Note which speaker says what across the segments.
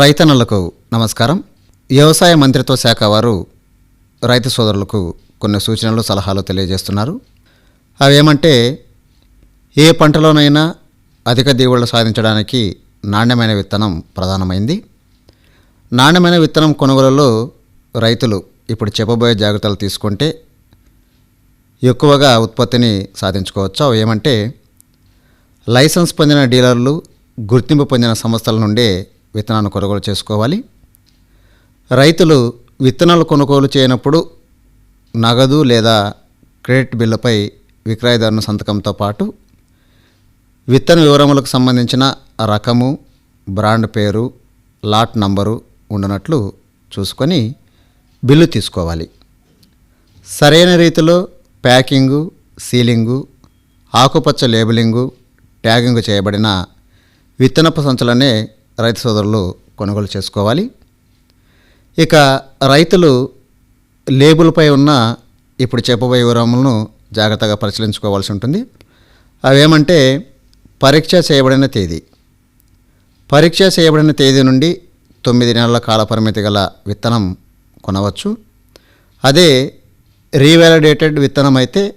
Speaker 1: రైతన్నలకు నమస్కారం. వ్యవసాయ మంత్రిత్వ శాఖ వారు రైతు సోదరులకు కొన్ని సూచనలు సలహాలు తెలియజేస్తున్నారు. అవేమంటే ఏ పంటలోనైనా అధిక దిగుబడులు సాధించడానికి నాణ్యమైన విత్తనం ప్రధానమైంది. నాణ్యమైన విత్తనం కొనుగోలులో రైతులు ఇప్పుడు చెప్పబోయే జాగ్రత్తలు తీసుకుంటే ఎక్కువగా ఉత్పత్తిని సాధించుకోవచ్చు. అవి ఏమంటే లైసెన్స్ పొందిన డీలర్లు గుర్తింపు పొందిన సంస్థల నుండే విత్తనాన్ని కొనుగోలు చేసుకోవాలి. రైతులు విత్తనాలు కొనుగోలు చేయనప్పుడు నగదు లేదా క్రెడిట్ బిల్లుపై విక్రయదారుని సంతకంతో పాటు విత్తన వివరములకు సంబంధించిన రకము బ్రాండ్ పేరు లాట్ నంబరు ఉండనట్లు చూసుకొని బిల్లు తీసుకోవాలి. సరైన రీతిలో ప్యాకింగు సీలింగు ఆకుపచ్చ లేబులింగు ట్యాగింగ్ చేయబడిన విత్తనపు సంచులనే రైతు సోదరులు కొనుగోలు చేసుకోవాలి. ఇక రైతులు లేబుల్పై ఉన్న ఇప్పుడు చెప్పబోయే వివరములను జాగ్రత్తగా పరిశీలించుకోవాల్సి ఉంటుంది. అవేమంటే పరీక్ష చేయబడిన తేదీ. పరీక్ష చేయబడిన తేదీ నుండి తొమ్మిది నెలల కాలపరిమితి గల విత్తనం కొనవచ్చు. అదే రీవాలిడేటెడ్ విత్తనం అయితే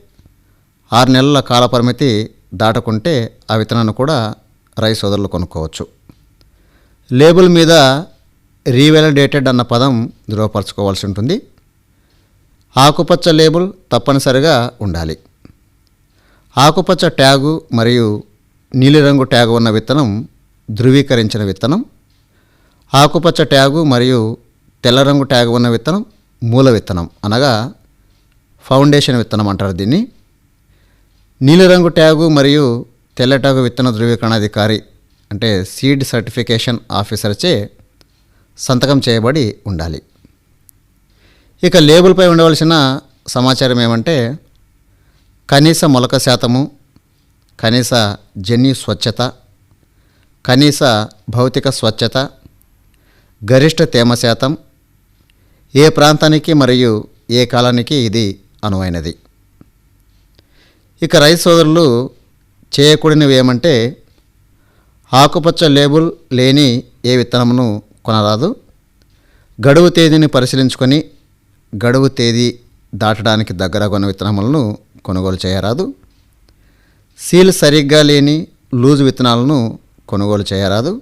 Speaker 1: ఆరు నెలల కాలపరిమితి దాటకుంటే ఆ విత్తనాన్ని కూడా రైతు సోదరులు కొనుక్కోవచ్చు. లేబుల్ మీద రీవాలిడేటెడ్ అన్న పదం ధృవపరచుకోవాల్సి ఉంటుంది. ఆకుపచ్చ లేబుల్ తప్పనిసరిగా ఉండాలి. ఆకుపచ్చ ట్యాగు మరియు నీలిరంగు ట్యాగు ఉన్న విత్తనం ధృవీకరించిన విత్తనం ఆకుపచ్చ ట్యాగు మరియు తెల్ల రంగు ట్యాగు ఉన్న విత్తనం మూల విత్తనం అనగా ఫౌండేషన్ విత్తనం అంటారు దీన్ని. నీలిరంగు ట్యాగు మరియు తెల్ల ట్యాగు విత్తన ధృవీకరణాధికారి అంటే సీడ్ సర్టిఫికేషన్ ఆఫీసర్చే సంతకం చేయబడి ఉండాలి. ఇక లేబుల్పై ఉండవలసిన సమాచారం ఏమంటే కనీస మొలక శాతము కనీస జన్యు స్వచ్ఛత కనీస భౌతిక స్వచ్ఛత గరిష్ట తేమ శాతం ఏ ప్రాంతానికి మరియు ఏ కాలానికి ఇది అనువైనది. ఇక రైతు సోదరులు చేయకూడనివి ఏమంటే ఆకుపచ్చ లేబుల్ లేని ఏ విత్తనమును కొనరాదు. గడువు తేదీని పరిశీలించుకొని గడువు తేదీ దాటడానికి దగ్గరగా ఉన్న విత్తనములను కొనుగోలు చేయరాదు. సీల్ సరిగ్గా లేని లూజు విత్తనాలను కొనుగోలు చేయరాదు.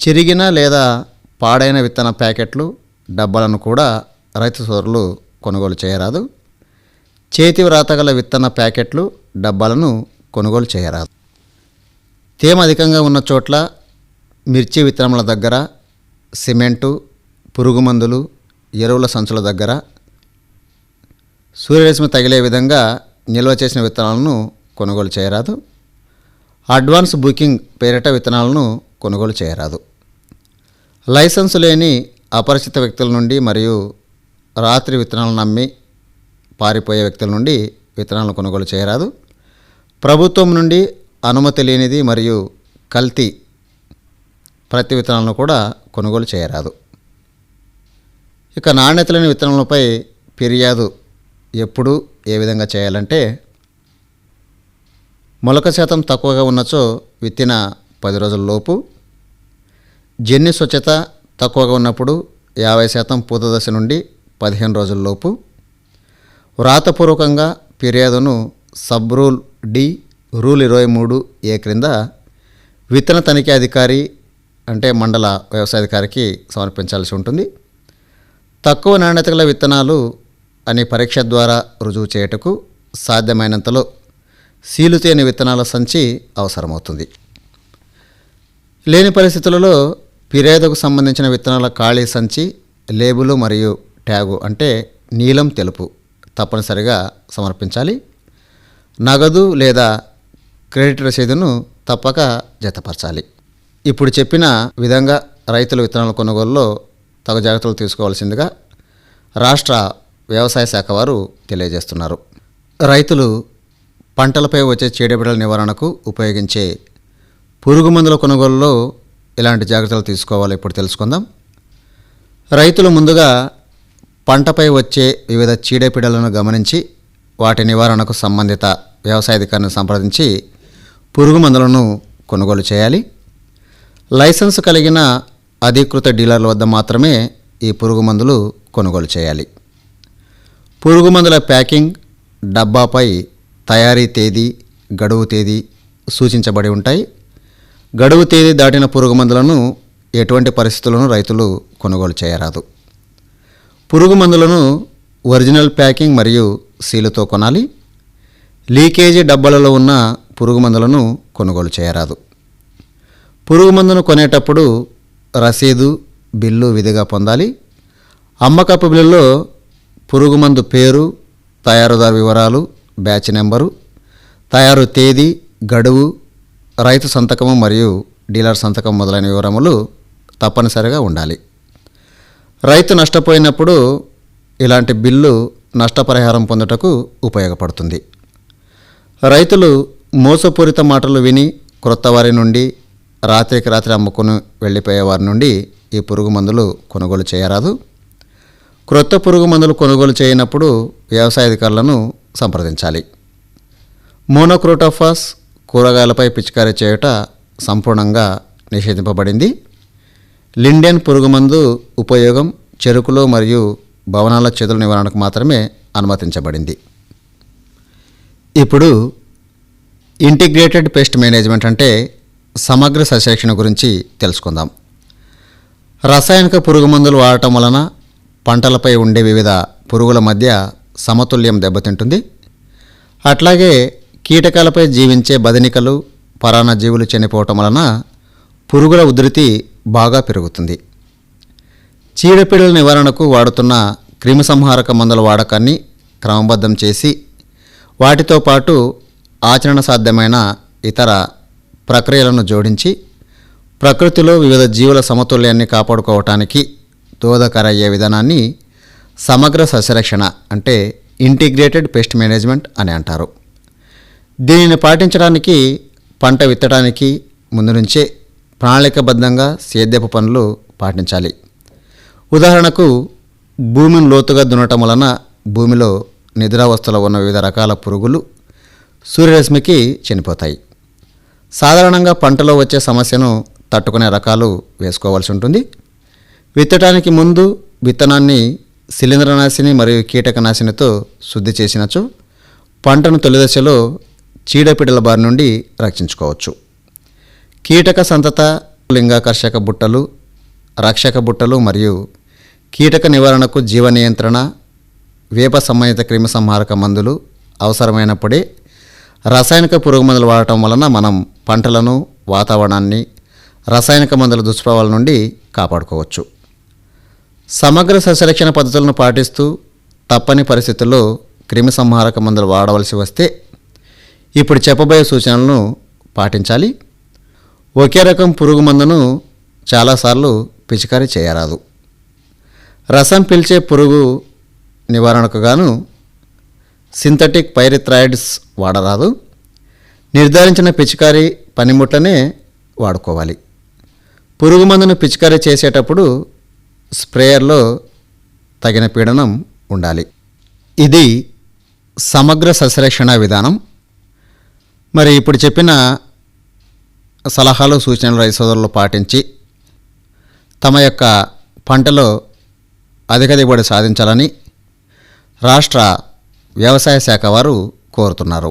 Speaker 1: చిరిగిన లేదా పాడైన విత్తన ప్యాకెట్లు డబ్బాలను కూడా రైతు సోదరులు కొనుగోలు చేయరాదు. చేతి వ్రాతగల విత్తన ప్యాకెట్లు డబ్బాలను కొనుగోలు చేయరాదు. తేమ అధికంగా ఉన్న చోట్ల మిర్చి విత్తనముల దగ్గర సిమెంటు పురుగు మందులు ఎరువుల సంచుల దగ్గర సూర్యరశ్మి తగిలే విధంగా నిల్వ చేసిన విత్తనాలను కొనుగోలు చేయరాదు. అడ్వాన్స్ బుకింగ్ పేరిట విత్తనాలను కొనుగోలు చేయరాదు. లైసెన్స్ లేని అపరిచిత వ్యక్తుల నుండి మరియు రాత్రి విత్తనాలను నమ్మి పారిపోయే వ్యక్తుల నుండి విత్తనాలను కొనుగోలు చేయరాదు. ప్రభుత్వం నుండి అనుమతి లేనిది మరియు కల్తీ ప్రతి విత్తనాలను కూడా కొనుగోలు చేయరాదు. ఇక నాణ్యత లేని విత్తనాలపై ఫిర్యాదు ఎప్పుడు ఏ విధంగా చేయాలంటే మొలక శాతం తక్కువగా ఉన్నచో విత్తిన పది రోజుల లోపు జన్యు స్వచ్ఛత తక్కువగా ఉన్నప్పుడు యాభై శాతం పూత దశ నుండి పదిహేను రోజుల్లోపు వ్రాతపూర్వకంగా ఫిర్యాదును సబ్ రూల్ డి రూల్ ఇరవై మూడు ఏ క్రింద విత్తన తనిఖీ అధికారి అంటే మండల వ్యవసాయాధికారికి సమర్పించాల్సి ఉంటుంది. తక్కువ నాణ్యత గల విత్తనాలు అనే పరీక్ష ద్వారా రుజువు చేయుటకు సాధ్యమైనంతలో సీలు తేని విత్తనాల సంచి అవసరమవుతుంది. లేని పరిస్థితులలో ఫిర్యాదుకు సంబంధించిన విత్తనాల ఖాళీ సంచి లేబులు మరియు ట్యాగు అంటే నీలం తెలుపు తప్పనిసరిగా సమర్పించాలి. నగదు లేదా క్రెడిట్ రసీదును తప్పక జతపరచాలి. ఇప్పుడు చెప్పిన విధంగా రైతుల విత్తనాల కొనుగోలులో తగు జాగ్రత్తలు తీసుకోవాల్సిందిగా రాష్ట్ర వ్యవసాయ శాఖ వారు తెలియజేస్తున్నారు. రైతులు పంటలపై వచ్చే చీడపీడల నివారణకు ఉపయోగించే పురుగు మందుల కొనుగోలులో ఎలాంటి జాగ్రత్తలు తీసుకోవాలో ఇప్పుడు తెలుసుకుందాం. రైతులు ముందుగా పంటపై వచ్చే వివిధ చీడపీడలను గమనించి వాటి నివారణకు సంబంధిత వ్యవసాయాధికారిని సంప్రదించి పురుగు మందులను కొనుగోలు చేయాలి. లైసెన్స్ కలిగిన అధీకృత డీలర్ల వద్ద మాత్రమే ఈ పురుగు మందులు కొనుగోలు చేయాలి. పురుగు మందుల ప్యాకింగ్ డబ్బాపై తయారీ తేదీ గడువు తేదీ సూచించబడి ఉంటాయి. గడువు తేదీ దాటిన పురుగు మందులను ఎటువంటి పరిస్థితులను రైతులు కొనుగోలు చేయరాదు. పురుగు మందులను ఒరిజినల్ ప్యాకింగ్ మరియు సీలుతో కొనాలి. లీకేజీ డబ్బాలలో ఉన్న పురుగు మందులను కొనుగోలు చేయరాదు. పురుగు మందును కొనేటప్పుడు రసీదు బిల్లు విధిగా పొందాలి. అమ్మకపు బిల్లులో పురుగు మందు పేరు తయారుదారు వివరాలు బ్యాచ్ నెంబరు తయారు తేదీ గడువు రైతు సంతకము మరియు డీలర్ సంతకం మొదలైన వివరములు తప్పనిసరిగా ఉండాలి. రైతు నష్టపోయినప్పుడు ఇలాంటి బిల్లు నష్టపరిహారం పొందుటకు ఉపయోగపడుతుంది. రైతులు మోసపూరిత మాటలు విని క్రొత్త వారి నుండి రాత్రికి రాత్రి అమ్ముకుని వెళ్ళిపోయే వారి నుండి ఈ పురుగు మందులు కొనుగోలు చేయరాదు. క్రొత్త పురుగు మందులు కొనుగోలు చేయనప్పుడు వ్యవసాయ అధికారులను సంప్రదించాలి. మోనోక్రోటోఫాస్ కూరగాయలపై పిచికారీ చేయుట సంపూర్ణంగా నిషేధింపబడింది. లిండెన్ పురుగుమందు ఉపయోగం చెరుకులు మరియు భవనాల చెదుల నివారణకు మాత్రమే అనుమతించబడింది. ఇప్పుడు ఇంటిగ్రేటెడ్ పేస్ట్ మేనేజ్మెంట్ అంటే సమగ్ర సస్యరక్షణ గురించి తెలుసుకుందాం. రసాయనిక పురుగు మందులు వాడటం వలన పంటలపై ఉండే వివిధ పురుగుల మధ్య సమతుల్యం దెబ్బతింటుంది. అట్లాగే కీటకాలపై జీవించే బదనికలు పరాన్నజీవులు చనిపోవటం వలన పురుగుల ఉధృతి బాగా పెరుగుతుంది. చీడపీడల నివారణకు వాడుతున్న క్రిమిసంహారక మందుల వాడకాన్ని క్రమబద్ధం చేసి వాటితో పాటు ఆచరణ సాధ్యమైన ఇతర ప్రక్రియలను జోడించి ప్రకృతిలో వివిధ జీవుల సమతుల్యాన్ని కాపాడుకోవటానికి దోహదకరయ్యే విధానాన్ని సమగ్ర సస్యరక్షణ అంటే ఇంటిగ్రేటెడ్ పెస్ట్ మేనేజ్మెంట్ అని అంటారు. దీనిని పాటించడానికి పంట విత్తడానికి ముందు నుంచే ప్రణాళికబద్ధంగా సేద్యపు పనులు పాటించాలి. ఉదాహరణకు భూమిని లోతుగా దున్నటం వలన భూమిలో నిద్రావస్థలో ఉన్న వివిధ రకాల పురుగులు సూర్యరశ్మికి చనిపోతాయి. సాధారణంగా పంటలో వచ్చే సమస్యను తట్టుకునే రకాలు వేసుకోవాల్సి ఉంటుంది. విత్తడానికి ముందు విత్తనాన్ని శిలీంద్రనాశిని మరియు కీటకనాశినితో శుద్ధి చేసినచో పంటను తొలిదశలో చీడపీడల బారి నుండి రక్షించుకోవచ్చు. కీటక సంతత లింగాకర్షక బుట్టలు రక్షక బుట్టలు మరియు కీటక నివారణకు జీవ నియంత్రణ వేప సంబంధిత క్రిమి సంహారక మందులు అవసరమైనప్పుడే రసాయనిక పురుగు మందులు వాడటం వలన మనం పంటలను వాతావరణాన్ని రసాయనిక మందుల దుష్ప్రభావాల నుండి కాపాడుకోవచ్చు. సమగ్ర సస్యరక్షణ పద్ధతులను పాటిస్తూ తప్పని పరిస్థితుల్లో క్రిమి సంహారక మందులు వాడవలసి వస్తే ఇప్పుడు చెప్పబోయే సూచనలను పాటించాలి. ఒకే రకం పురుగు మందును చాలాసార్లు పిచికారీ చేయరాదు. రసం పీల్చే పురుగు నివారణకు గాను సింథటిక్ పైరిథ్రాయిడ్స్ వాడరాదు. నిర్ధారించిన పిచికారీ పనిముట్లనే వాడుకోవాలి. పురుగు మందును పిచికారీ చేసేటప్పుడు స్ప్రేయర్లో తగిన పీడనం ఉండాలి. ఇది సమగ్ర సస్యరక్షణ విధానం. మరి ఇప్పుడు చెప్పిన సలహాలు సూచనలు రైతు సోదరులు పాటించి తమ యొక్క పంటలో అధిక దిగుబడి సాధించాలని రాష్ట్ర వ్యవసాయ శాఖ వారు కోరుతున్నారు.